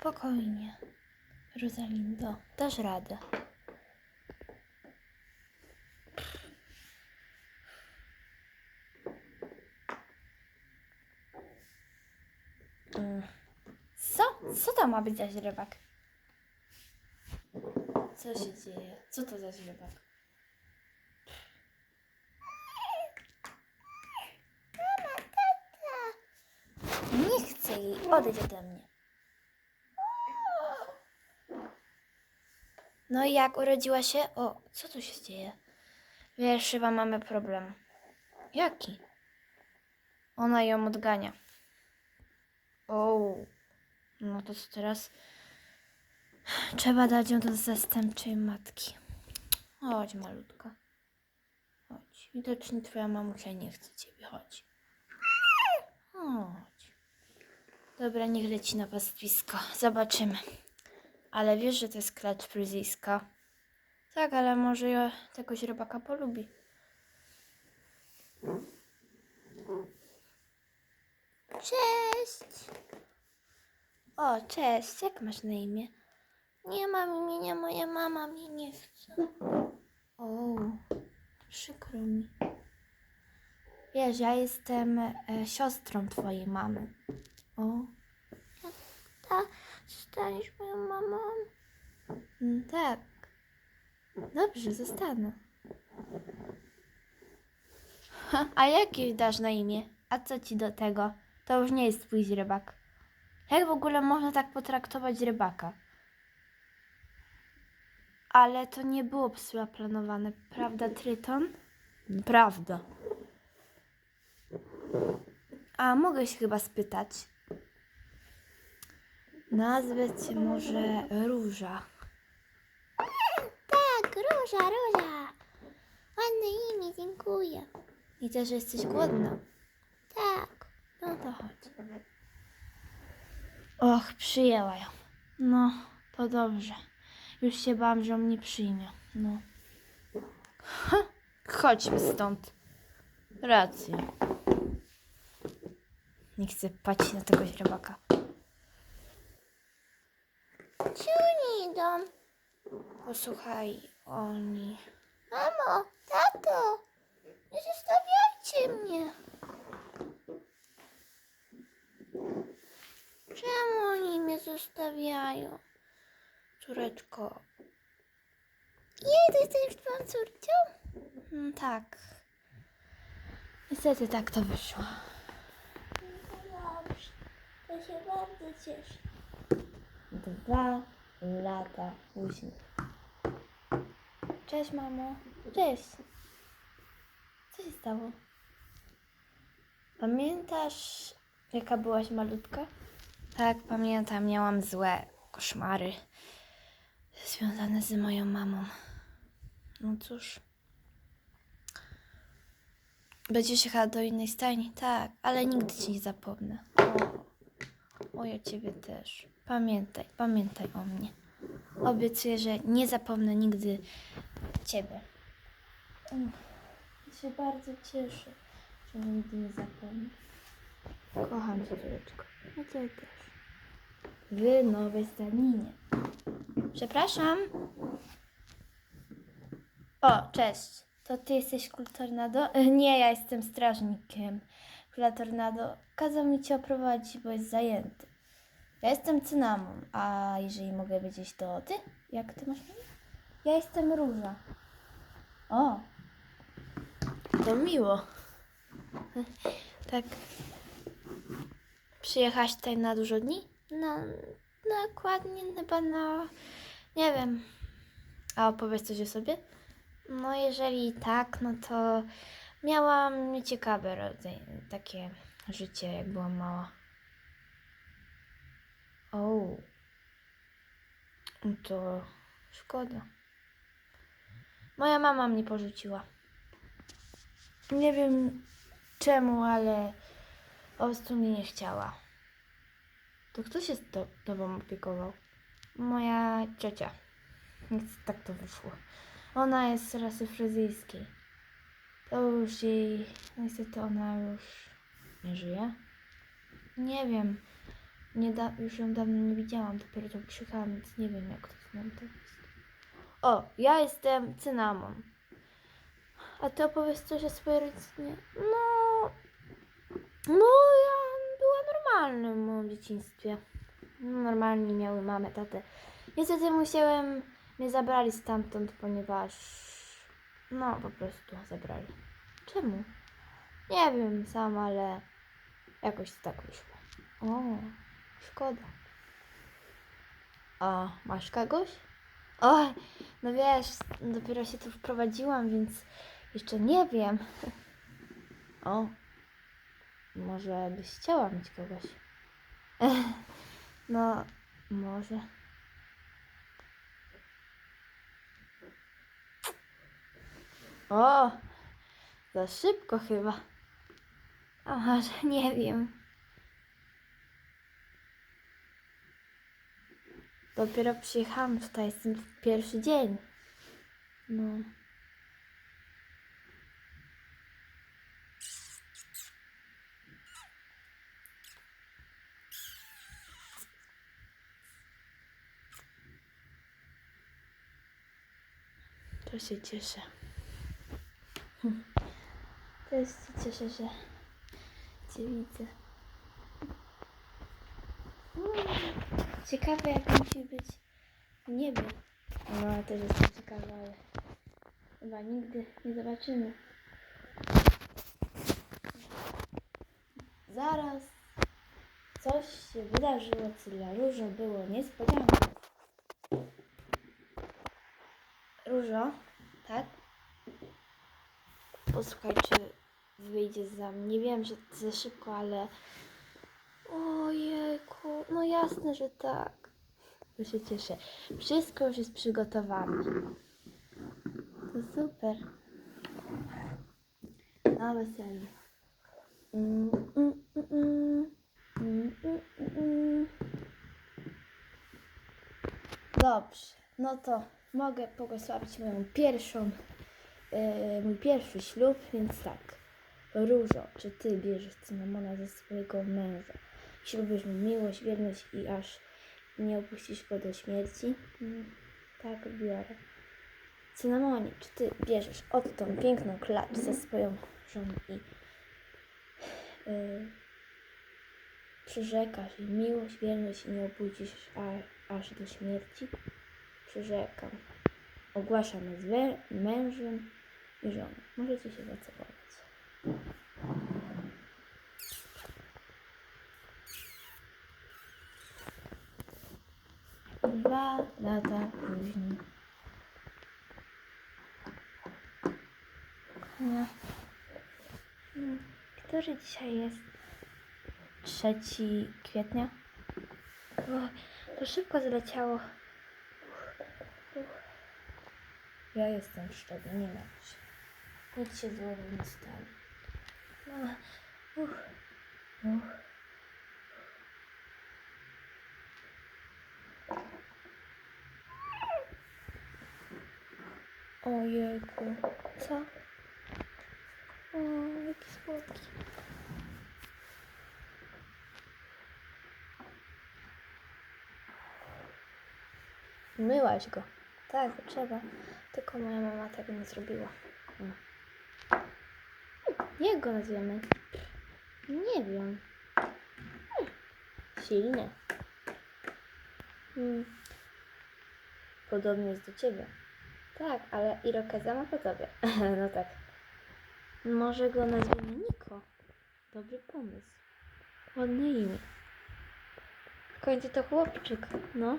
Spokojnie. Rosalindo, dasz radę. Co? Co to ma być za źrebak? Co się dzieje? Co to za źrebak? Nie chcę jej. Odejdź ode mnie. No i jak urodziła się? O, co tu się dzieje? Wiesz, chyba mamy problem. Jaki? Ona ją odgania. O, no to co teraz? Trzeba dać ją do zastępczej matki. Chodź, malutka. Chodź. Widocznie twoja mamusia nie chce ciebie. Chodź. Chodź. Dobra, niech leci na pastwisko. Zobaczymy. Ale wiesz, że to jest klacz fryzyjska. Tak, ale może ja tego źrebaka polubi. Cześć! O, cześć, jak masz na imię? Nie mam imienia, moja mama mnie nie chce. O, przykro mi. Wiesz, ja jestem e, siostrą twojej mamy. O. Ta, zostaniesz moją mamą? Mm, tak. Dobrze, zostanę. Ha, a jakie dasz na imię? A co ci do tego? To już nie jest twój źrebak. Jak w ogóle można tak potraktować rybaka? Ale to nie było psła planowane, prawda, Tryton? Prawda. A mogę się chyba spytać. Nazwę cię może Róża. Tak, Róża, Róża. Ładne imię, dziękuję. I też jesteś głodna. Tak. No to chodź. Och, przyjęła ją. No, to dobrze. Już się bałam, że mnie przyjmie. No. Ha, chodźmy stąd. Racja. Nie chcę patrzeć na tego źrebaka. Gdzie oni idą? Posłuchaj, oni... Mamo, tato, nie zostawiajcie mnie. Czemu oni mnie zostawiają? Córeczko. Ty jesteś twoją córcią? Mm, tak. Niestety tak to wyszło. Dobrze. To się bardzo cieszę. Dwa lata później. Cześć, mamo. Cześć. Co się stało? Pamiętasz, jaka byłaś malutka? Tak, pamiętam. Miałam złe koszmary związane z moją mamą. No cóż. Będziesz jechała do innej stajni? Tak, ale nigdy ci nie zapomnę. O, o ja ciebie też. Pamiętaj, pamiętaj o mnie. Obiecuję, że nie zapomnę nigdy ciebie. Mm, Ja się bardzo cieszę, że nigdy nie zapomnę. Kocham cię, córeczko. Ja cię też. W nowej staninie. Przepraszam. O, cześć. To ty jesteś Król Tornado? E, Nie, ja jestem strażnikiem Króla Tornado. Kazał mi cię oprowadzić, bo jest zajęty. Ja jestem Cynamon, a jeżeli mogę wiedzieć, to ty? Jak ty masz na imię? Ja jestem Róża. O, to miło. Tak. Przyjechałaś tutaj na dużo dni? No, dokładnie chyba na... Nie wiem. A opowiedz coś o sobie? No, jeżeli tak, no to miałam nieciekawe rodzaj, takie życie, jak byłam mała. O, No to szkoda. Moja mama mnie porzuciła. Nie wiem czemu, ale po prostu mnie nie chciała. To kto się z to, tobą opiekował? Moja ciocia. Więc tak to wyszło. Ona jest z rasy fryzyjskiej. To już jej... Niestety ona już nie żyje. Nie wiem. Nie da, już ją dawno nie widziałam, dopiero to przyjechałam, więc nie wiem jak to z nią to jest. O, ja jestem cynamon. A ty opowiedz coś o swojej rodzinie. No, no ja była normalna w moim dzieciństwie. No, Normalnie miały mamę, tatę. Niestety musiałem, mnie zabrali stamtąd, ponieważ, no po prostu zabrali. Czemu? Nie wiem sam, ale jakoś tak wyszło. O, szkoda. A masz kogoś? O, no wiesz, dopiero się tu wprowadziłam, więc jeszcze nie wiem. O, może byś chciała mieć kogoś. No, może. O, za szybko chyba. A może nie wiem. Dopiero przyjechałam tutaj, jestem pierwszy dzień. No. To się cieszę. Też się cieszę, że Cię widzę. Mm, Ciekawe jak musi być w niebie. No, ja też jestem ciekawa, ale chyba nigdy nie zobaczymy. Zaraz coś się wydarzyło, co dla Różo było niespodzianką. Różo, tak? Posłuchaj, czy wyjdzie za mnie. Nie wiem, że za szybko, ale... Ojejku, no jasne, że tak. To się cieszę. Wszystko już jest przygotowane. To super. Na mm. Dobrze, no to mogę błogosławić moją pierwszą, e, mój pierwszy ślub, więc tak. Różo, czy ty bierzesz cynamona ze swojego męża? Ślubisz mu miłość, wierność i aż nie opuścisz go do śmierci? Mm, tak, biorę. Cynamonie, czy ty bierzesz odtąd piękną klacz ze swoją żoną i yy, przyrzekasz jej miłość, wierność i nie opuścisz a, aż do śmierci? Przyrzekam. Ogłaszam wę- mężem i żoną. Możecie się zacałować. Dwa lata później. No. Mm, Który dzisiaj jest? 3 kwietnia? O, to szybko zleciało. Ja jestem szczodry, nie martw się. Nic się złego nie stanie. No, uch, uch. Ojejku, co? O, jaki słodki. Myłaś go. Tak, trzeba. Tylko moja mama tego nie zrobiła. Mm. Jak go nazwiemy? Nie wiem. Hmm. Silny. Hmm. Podobny jest do ciebie. Tak, ale Irokeza ma po tobie. no tak. Może go nazwiemy Niko. Dobry pomysł. Ładne imię. W końcu to chłopczyk. No,